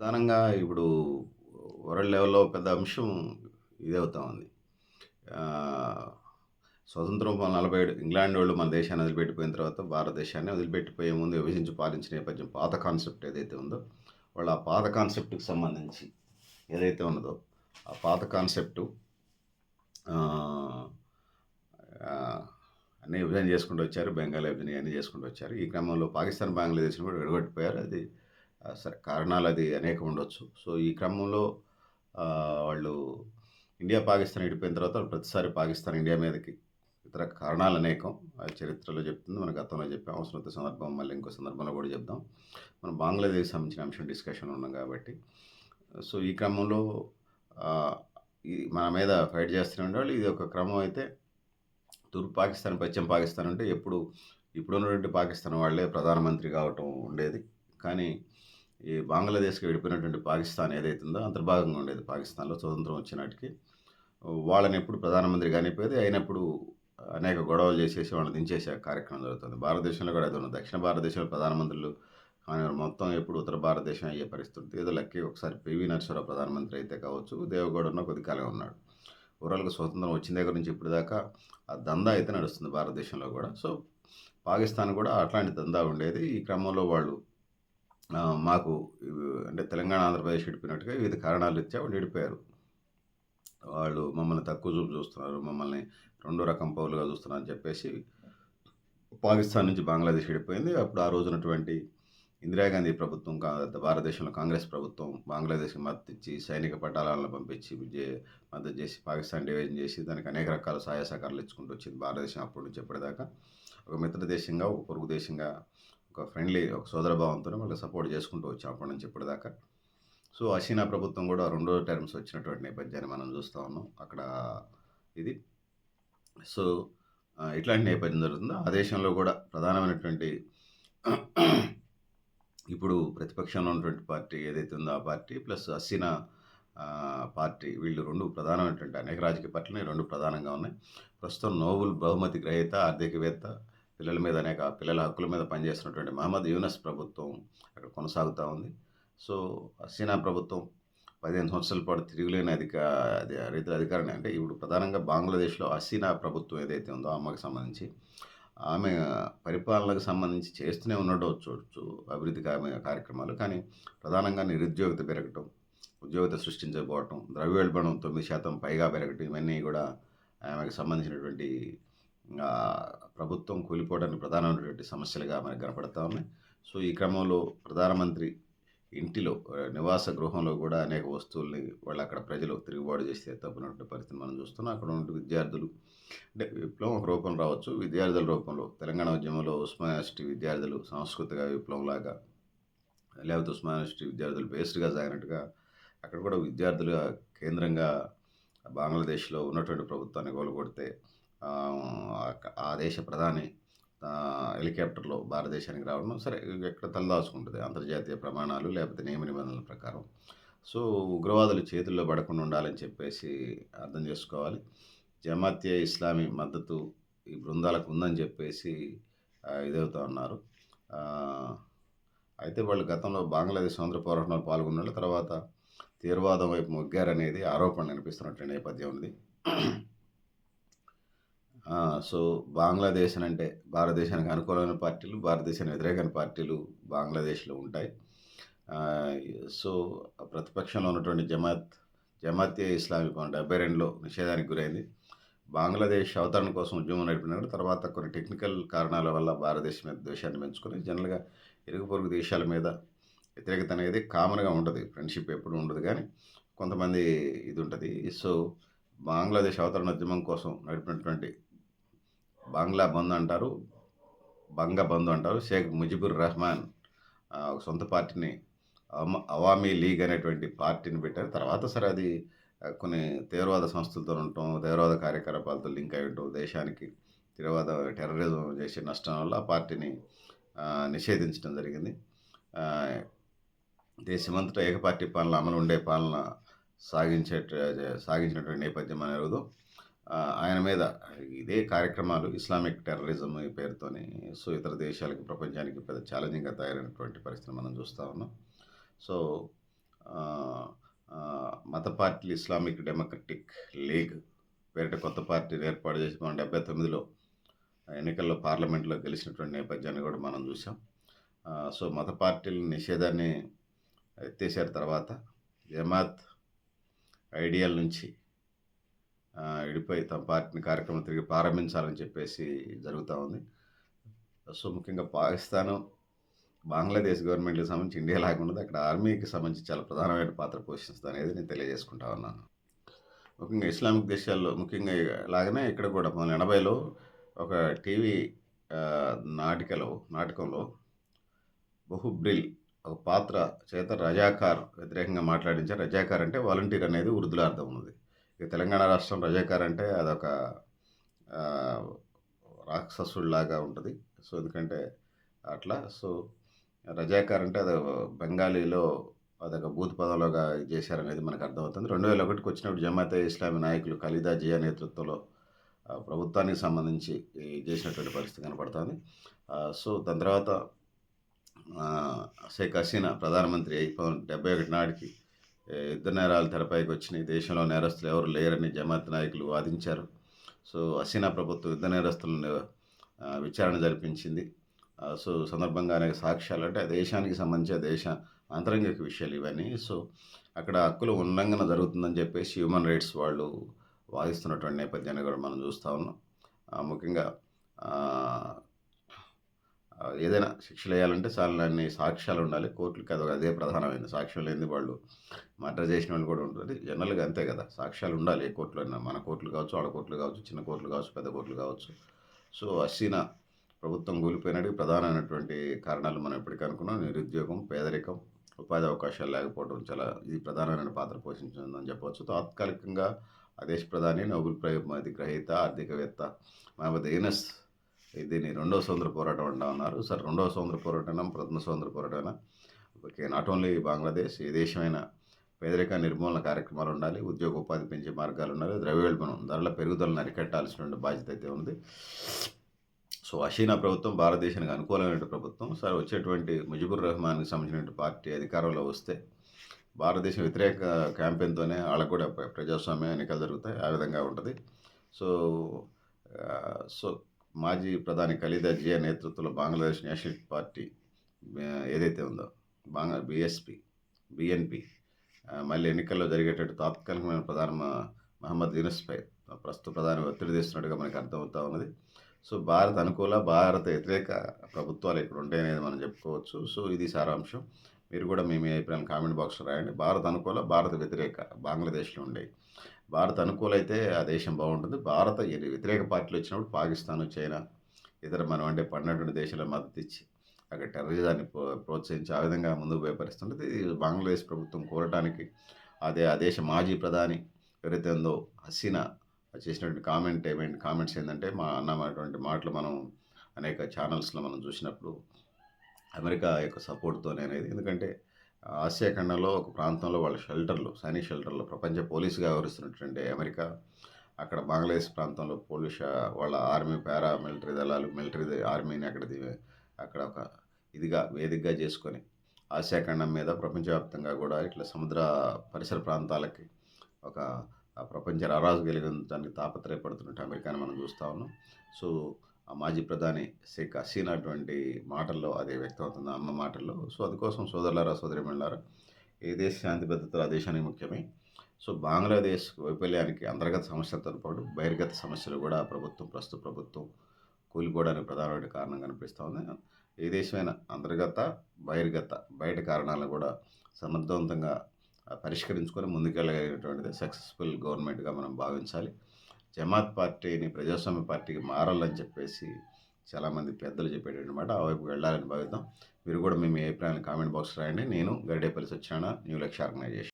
ప్రధానంగా ఇప్పుడు వరల్డ్ లెవెల్‌లో పెద్ద అంశం ఇదే అవుతా ఉంది. స్వతంత్రం నలభై ఏడు ఇంగ్లాండ్ వాళ్ళు మన దేశాన్ని వదిలిపెట్టిపోయిన తర్వాత భారతదేశాన్ని వదిలిపెట్టిపోయే ముందు విభజించి పాలించిన నేపథ్యం పాత కాన్సెప్ట్ ఏదైతే ఉందో, వాళ్ళు ఆ పాత కాన్సెప్ట్‌కి సంబంధించి ఏదైతే ఉన్నదో, ఆ పాత కాన్సెప్టు అన్నీ విభజన చేసుకుంటూ వచ్చారు. బెంగాల్ విభజన అన్నీ చేసుకుంటూ వచ్చారు. ఈ క్రమంలో పాకిస్తాన్, బంగ్లాదేశ్‌ని కూడా విడగొట్టిపోయారు. అది సరే కారణాలు అది అనేకం ఉండొచ్చు. సో, ఈ క్రమంలో వాళ్ళు ఇండియా, పాకిస్తాన్ విడిపోయిన తర్వాత ప్రతిసారి పాకిస్తాన్ ఇండియా మీదకి ఇతర కారణాలు అనేకం. చరిత్రలో చెప్తుంది. మన గతంలో చెప్పాం. అవసరమైతే సందర్భం మళ్ళీ ఇంకో సందర్భంలో కూడా చెప్దాం. మనం బంగ్లాదేశ్ సంబంధించిన అంశం డిస్కషన్ ఉన్నాం కాబట్టి. సో, ఈ క్రమంలో ఈ మన మీద ఫైట్ చేస్తూనే ఉండేవాళ్ళు. ఇది ఒక క్రమం అయితే తూర్పు పాకిస్తాన్, పశ్చిమ పాకిస్తాన్ అంటే ఎప్పుడు ఇప్పుడున్నటువంటి పాకిస్తాన్ వాళ్ళే ప్రధానమంత్రి కావటం ఉండేది. కానీ ఈ బంగ్లాదేశ్‌కి విడిపోయినటువంటి పాకిస్తాన్ ఏదైతే ఉందో అంతర్భాగంగా ఉండేది పాకిస్తాన్‌లో స్వతంత్రం వచ్చినాటికి. వాళ్ళని ఎప్పుడు ప్రధానమంత్రి కానిపోయేది. అయినప్పుడు అనేక గొడవలు చేసేసి వాళ్ళని దించేసే కార్యక్రమం జరుగుతుంది. భారతదేశంలో కూడా అది ఉన్నది. దక్షిణ భారతదేశంలో ప్రధానమంత్రులు కానీ మొత్తం ఎప్పుడు ఉత్తర భారతదేశం అయ్యే పరిస్థితి ఏదో లక్కీగా ఒకసారి పివి నరసింహరావు ప్రధానమంత్రి అయితే కావచ్చు. దేవగౌడనో కొద్ది కాలం ఉన్నాడు. ఓవరాల్‌గా స్వతంత్రం వచ్చిన దగ్గర నుంచి ఇప్పటిదాకా ఆ దందా అయితే నడుస్తుంది భారతదేశంలో కూడా. సో, పాకిస్తాన్ కూడా అట్లాంటి దందా ఉండేది. ఈ క్రమంలో వాళ్ళు మాకు అంటే తెలంగాణ, ఆంధ్రప్రదేశ్ విడిపోయినట్టుగా వివిధ కారణాలు రీత్యా వాళ్ళు విడిపోయారు. వాళ్ళు మమ్మల్ని తక్కువ చూపు చూస్తున్నారు. మమ్మల్ని రెండో రకం పౌరులుగా చూస్తున్నారు అని చెప్పేసి పాకిస్తాన్ నుంచి బంగ్లాదేశ్ విడిపోయింది. అప్పుడు ఆ రోజునటువంటి ఇందిరాగాంధీ ప్రభుత్వం కా భారతదేశంలో కాంగ్రెస్ ప్రభుత్వం బంగ్లాదేశ్‌కి మద్దతిచ్చి సైనిక పటాలను పంపించి మద్దతు చేసి పాకిస్తాన్ డివిజన్ చేసి దానికి అనేక రకాల సహాయ సహకారాలు ఇచ్చుకుంటూ వచ్చింది భారతదేశం అప్పటి నుంచి ఎప్పటిదాకా ఒక మిత్ర దేశంగా, ఒక పొరుగు దేశంగా, ఒక ఫ్రెండ్లీ ఒక సోదరభావంతోనే మళ్ళీ సపోర్ట్ చేసుకుంటూ వచ్చాం అప్పటి నుంచి ఇప్పటిదాకా. సో, అసీనా ప్రభుత్వం కూడా రెండో టర్మ్స్ వచ్చినటువంటి నేపథ్యాన్ని మనం చూస్తూ ఉన్నాం. అక్కడ ఇది. సో, ఇట్లాంటి నేపథ్యం జరుగుతుందో ఆ దేశంలో కూడా ప్రధానమైనటువంటి ఇప్పుడు ప్రతిపక్షంలో ఉన్నటువంటి పార్టీ ఏదైతే ఉందో ఆ పార్టీ ప్లస్ అసీనా పార్టీ వీళ్ళు రెండు ప్రధానమైనటువంటి అనేక రాజకీయ పార్టీలు రెండు ప్రధానంగా ఉన్నాయి. ప్రస్తుతం నోబెల్ బహుమతి గ్రహీత, ఆర్థికవేత్త, పిల్లల మీద అనేక పిల్లల హక్కుల మీద పనిచేస్తున్నటువంటి మహమ్మద్ యూనస్ ప్రభుత్వం అక్కడ కొనసాగుతూ ఉంది. సో, హసీనా ప్రభుత్వం 15 సంవత్సరాల పాటు తిరుగులేని అధిక అది రీతిలో అధికారాన్ని అంటే ఇప్పుడు ప్రధానంగా బంగ్లాదేశ్‌లో హసీనా ప్రభుత్వం ఏదైతే ఉందో అమ్మకి సంబంధించి ఆమె పరిపాలనకు సంబంధించి చేస్తూనే ఉండవచ్చు అభివృద్ధి కార్యక్రమాలు. కానీ ప్రధానంగా నిరుద్యోగత పెరగటం, ఉద్యోగత సృష్టించకపోవటం, ద్రవ్యోల్బణం తొమ్మిది శాతం పైగా పెరగటం ఇవన్నీ కూడా ఆమెకు సంబంధించినటువంటి ప్రభుత్వం కూలిపోవడానికి ప్రధానమైనటువంటి సమస్యలుగా మనకు కనపడతా ఉన్నాయి. సో, ఈ క్రమంలో ప్రధానమంత్రి ఇంటిలో నివాస గృహంలో కూడా అనేక వస్తువుల్ని వాళ్ళు అక్కడ ప్రజలు తిరుగుబాటు చేస్తే తప్పినటువంటి పరిస్థితిని మనం చూస్తున్నాం. అక్కడ ఉన్న విద్యార్థులు అంటే విప్లవం ఒక రూపం రావచ్చు. విద్యార్థుల రూపంలో తెలంగాణ ఉద్యమంలో ఉస్మానియాసిటీ విద్యార్థులు సాంస్కృతిక విప్లవంలాగా లేకపోతే ఉస్మానియాసిటీ విద్యార్థులు బేస్డ్‌గా సాగినట్టుగా అక్కడ కూడా విద్యార్థులుగా కేంద్రంగా బంగ్లాదేశ్‌లో ఉన్నటువంటి ప్రభుత్వాన్ని కూలగొడితే ఆ దేశ ప్రధాని హెలికాప్టర్‌లో భారతదేశానికి రావడం సరే ఎక్కడ తలదాచుకుంటుంది అంతర్జాతీయ ప్రమాణాలు లేకపోతే నియమ నిబంధనల ప్రకారం. సో, ఉగ్రవాదులు చేతుల్లో పడకుండా ఉండాలని చెప్పేసి అర్థం చేసుకోవాలి. జమాత్య ఇస్లామీ మద్దతు ఈ బృందాలకు ఉందని చెప్పేసి ఇదవుతూ ఉన్నారు. అయితే వాళ్ళు గతంలో బంగ్లాదేశ్ స్వతంత్ర పోరాటంలో పాల్గొన్నోళ్ళు తర్వాత తీవ్రవాదం వైపు మొగ్గారనేది ఆరోపణలు వినిపిస్తున్నటువంటి నేపథ్యం ఉంది. సో, బంగ్లాదేశ్ అంటే భారతదేశానికి అనుకూలమైన పార్టీలు, భారతదేశానికి వ్యతిరేకమైన పార్టీలు బంగ్లాదేశ్‌లో ఉంటాయి. సో, ప్రతిపక్షంలో ఉన్నటువంటి జమాత్ జమాత్ ఏ ఇస్లామీ 72లో నిషేధానికి గురైంది. బంగ్లాదేశ్ అవతరణ కోసం ఉద్యమం నడిపినారు. తర్వాత కొన్ని టెక్నికల్ కారణాల వల్ల భారతదేశం మీద ద్వేషాన్ని పెంచుకొని జనరల్‌గా ఇరుగు పొరుగు దేశాల మీద వ్యతిరేకత అనేది కామన్‌గా ఉంటుంది ఫ్రెండ్‌షిప్ ఎప్పుడు ఉండదు కానీ కొంతమంది ఇది ఉంటుంది సో, బంగ్లాదేశ్ అవతరణ ఉద్యమం కోసం నడిపినటువంటి బంగ్లా బంద్ అంటారు. బంగ బంధు అంటారు. షేక్ ముజిబుర్ రెహమాన్ ఒక సొంత పార్టీని అవామీ లీగ్ అనేటువంటి పార్టీని పెట్టారు. తర్వాత సరే అది కొన్ని తీవ్రవాద సంస్థలతో ఉండటం, తీవ్రవాద కార్యకలాపాలతో లింక్ అయి ఉండటం, దేశానికి తీవ్రవాద టెర్రరిజం చేసే నష్టం వల్ల ఆ పార్టీని నిషేధించడం జరిగింది. దేశమంతటా ఏకపార్టీ పాలన అమలు ఉండే పాలన సాగించే సాగించినటువంటి నేపథ్యం అనేది ఆయన మీద ఇదే కార్యక్రమాలు ఇస్లామిక్ టెర్రరిజం ఈ పేరుతోని సో, ఇతర దేశాలకి, ప్రపంచానికి పెద్ద ఛాలెంజింగ్‌గా తయారైనటువంటి పరిస్థితిని మనం చూస్తా ఉన్నాం. సో, మత పార్టీలు ఇస్లామిక్ డెమోక్రటిక్ లీగ్ పేరిట కొత్త పార్టీని ఏర్పాటు చేసి మనం 79లో ఎన్నికల్లో పార్లమెంట్‌లో గెలిచినటువంటి నేపథ్యాన్ని కూడా మనం చూసాం. సో, మత పార్టీల నిషేధాన్ని ఎత్తేసారు తర్వాత. జమాత్ ఐడియల్ నుంచి విడిపోయి తమ పార్టీని కార్యక్రమం తిరిగి ప్రారంభించాలని చెప్పేసి జరుగుతూ ఉంది. సో, ముఖ్యంగా పాకిస్తాను, బంగ్లాదేశ్ గవర్నమెంట్‌కి సంబంధించి ఇండియా లాగా అక్కడ ఆర్మీకి సంబంధించి చాలా ప్రధానమైన పాత్ర పోషిస్తదనేది నేను తెలియజేసుకుంటా ఉన్నాను. ముఖ్యంగా ఇస్లామిక్ దేశాల్లో ముఖ్యంగా లాగానే ఇక్కడ కూడా 1980లో ఒక టీవీ నాటికలో నాటకంలో బహుబ్రిల్ ఒక పాత్ర చేత రజాకార్ వ్యతిరేకంగా మాట్లాడించారు. రజాకార్ అంటే వాలంటీర్ అనేది ఉర్దూలో అర్థం ఉన్నది. ఇక తెలంగాణ రాష్ట్రం రజాకార్ అంటే అదొక రాక్షసుడిలాగా ఉంటుంది సో, ఎందుకంటే అట్లా సో, రజాకార్ అంటే అది బెంగాలీలో అదొక భూత్ పదంలోగా చేశారనేది మనకు అర్థమవుతుంది. 2001కి వచ్చినప్పుడు జమాతే ఇస్లామీ నాయకులు ఖలీదా జియా నేతృత్వంలో ప్రభుత్వానికి సంబంధించి చేసినటువంటి పరిస్థితి కనపడుతుంది సో, దాని తర్వాత షేక్ హసీనా ప్రధానమంత్రి అయి 71 నాటికి యుద్ధ నేరాలు తెరపైకి వచ్చినాయి. దేశంలో నేరస్తులు ఎవరు లేరని జమాత్ నాయకులు వాదించారు. సో, హసీనా ప్రభుత్వం యుద్ధ నేరస్తులను విచారణ జరిపించింది. సో, సందర్భంగా అనేక సాక్ష్యాలు అంటే ఆ దేశానికి సంబంధించిన దేశ అంతరంగిక విషయాలు ఇవన్నీ. సో, అక్కడ హక్కుల ఉల్లంఘన జరుగుతుందని చెప్పేసి హ్యూమన్ రైట్స్ వాళ్ళు వాదిస్తున్నటువంటి నేపథ్యాన్ని కూడా మనం చూస్తా ఉన్నాం. ముఖ్యంగా ఏదైనా శిక్షలు వేయాలంటే చాలా అన్ని సాక్ష్యాలు ఉండాలి కోర్టులకి అది అదే ప్రధానమైన సాక్ష్యం లేనిది వాళ్ళు మర్డర్ చేసినోళ్ళు కూడా ఉంటుంది జనరల్‌గా అంతే కదా! సాక్ష్యాలు ఉండాలి ఏ కోర్టులో అయినా. మన కోర్టులు కావచ్చు, ఆడ కోర్టులు కావచ్చు, చిన్న కోర్టులు కావచ్చు, పెద్ద కోర్టులు కావచ్చు. సో, హసీనా ప్రభుత్వం కూలిపోయినట్టు ప్రధానమైనటువంటి కారణాలు మనం ఎప్పటికీ అనుకున్నాం. నిరుద్యోగం, పేదరికం, ఉపాధి అవకాశాలు లేకపోవడం చాలా ఇది ప్రధానమైన పాత్ర పోషించిందని చెప్పవచ్చు. తాత్కాలికంగా ఆ దేశ ప్రధాని నోబెల్ ప్రైజ్ గ్రహీత ఆర్థికవేత్త మహమ్మద్ యూనస్ దీన్ని రెండో స్వతంత్ర పోరాటం అంటా ఉన్నారు. సార్ రెండవ స్వతంత్ర పోరాటం ప్రథమ స్వతంత్ర పోరాటమైనా ఓకే. నాట్ ఓన్లీ బంగ్లాదేశ్ ఏ దేశమైనా పేదరిక నిర్మూలన కార్యక్రమాలు ఉండాలి. ఉద్యోగ ఉపాధి పెంచే మార్గాలు ఉండాలి. ద్రవ్యోల్బణం ధరల పెరుగుదలను అరికట్టాల్సినటువంటి బాధ్యత అయితే ఉంది. సో, అషీనా ప్రభుత్వం భారతదేశానికి అనుకూలమైన ప్రభుత్వం. సార్ వచ్చేటువంటి ముజిబుర్ రెహమాన్‌కి సంబంధించినటువంటి పార్టీ అధికారంలో వస్తే భారతదేశం వ్యతిరేక క్యాంపెయిన్‌తోనే వాళ్ళకు కూడా ప్రజాస్వామ్య ఎన్నికలు జరుగుతాయి. ఆ విధంగా ఉంటుంది సో, సో, మాజీ ప్రధాని ఖలీదా జియా నేతృత్వంలో బంగ్లాదేశ్ నేషనల్ పార్టీ ఏదైతే ఉందో బాంగ్లా బీఎస్పీ, బిఎన్పి మళ్ళీ ఎన్నికల్లో జరిగేటట్టు తాత్కాలికమైన ప్రధాన మహమ్మద్ యూనస్‌పై ప్రస్తుత ప్రధాని ఒత్తిడి తెస్తున్నట్టుగా మనకు అర్థమవుతా ఉన్నది. సో, భారత్ అనుకూల, భారత వ్యతిరేక ప్రభుత్వాలు ఇక్కడ ఉంటాయనేది మనం చెప్పుకోవచ్చు. సో, ఇది సారాంశం. మీరు కూడా మీ మీ అభిప్రాయం కామెంట్ బాక్స్‌లో రాయండి. భారత్ అనుకూల, భారత వ్యతిరేక బంగ్లాదేశ్‌లో ఉండేవి భారత్ అనుకూలైతే ఆ దేశం బాగుంటుంది. భారత వ్యతిరేక పార్టీలు వచ్చినప్పుడు పాకిస్తాన్, చైనా ఇతర మనం అంటే దేశాల మద్దతిచ్చి అక్కడ టెర్రరిజాన్ని ప్రో ప్రోత్సహించి ఆ విధంగా ముందుకు పోయే ఇది బంగ్లాదేశ్ ప్రభుత్వం కోరటానికి అదే ఆ దేశ మాజీ ప్రధాని ఎవరైతే ఉందో హసీనా చేసినటువంటి కామెంట్ ఏమైంది కామెంట్స్ ఏంటంటే మా అన్నటువంటి మాటలు మనం అనేక ఛానల్స్‌లో మనం చూసినప్పుడు అమెరికా యొక్క సపోర్ట్‌తోనే అనేది. ఎందుకంటే ఆసియా ఖండంలో ఒక ప్రాంతంలో వాళ్ళ షెల్టర్‌లు సైనిక షెల్టర్లు ప్రపంచ పోలీసుగా వ్యవహరిస్తున్నటువంటి అమెరికా అక్కడ బంగ్లాదేశ్ ప్రాంతంలో పోలీస్ వాళ్ళ ఆర్మీ, పారా మిలిటరీ దళాలు, మిలిటరీ ఆర్మీని అక్కడ అక్కడ ఒక ఇదిగా వేదికగా చేసుకొని ఆసియా ఖండం మీద ప్రపంచవ్యాప్తంగా కూడా ఇట్లా సముద్ర పరిసర ప్రాంతాలకి ఒక ప్రపంచ రారాజు కలిగించడానికి తాపత్రయపడుతున్నట్టు అమెరికాని మనం చూస్తా ఉన్నాం. సో, మాజీ ప్రధాని షేక్ హసీనా అటువంటి మాటల్లో అదే వ్యక్తమవుతుంది. అమ్మ మాటల్లో. సో, అందుకోసం సోదరులారా, సోదరీమణులారా ఏ దేశ శాంతి భద్రతలు ఆ దేశానికి ముఖ్యమే. సో, బంగ్లాదేశ్ వైఫల్యానికి అంతర్గత సమస్యలతో పాటు బహిర్గత సమస్యలు కూడా ప్రభుత్వం ప్రస్తుత ప్రభుత్వం కూలిపోవడానికి ప్రధానమైన కారణం కనిపిస్తోంది ఏ దేశమైన అంతర్గత, బహిర్గత బయట కారణాలను కూడా సమర్థవంతంగా పరిష్కరించుకొని ముందుకెళ్ళగలిగినటువంటిది సక్సెస్‌ఫుల్ గవర్నమెంట్‌గా మనం భావించాలి. జమాత్ పార్టీని ప్రజాస్వామ్య పార్టీకి మారాలని చెప్పేసి చాలామంది పెద్దలు చెప్పేటటువంటి మాట. ఆ వైపు వెళ్ళాలని భావిద్దాం. మీరు కూడా మేము ఏ అభిప్రాయాలను కామెంట్ బాక్స్ రాయండి. నేను గరిడేపల్లి సత్యనారాయణ న్యూ లక్ష్య ఆర్గనైజేషన్.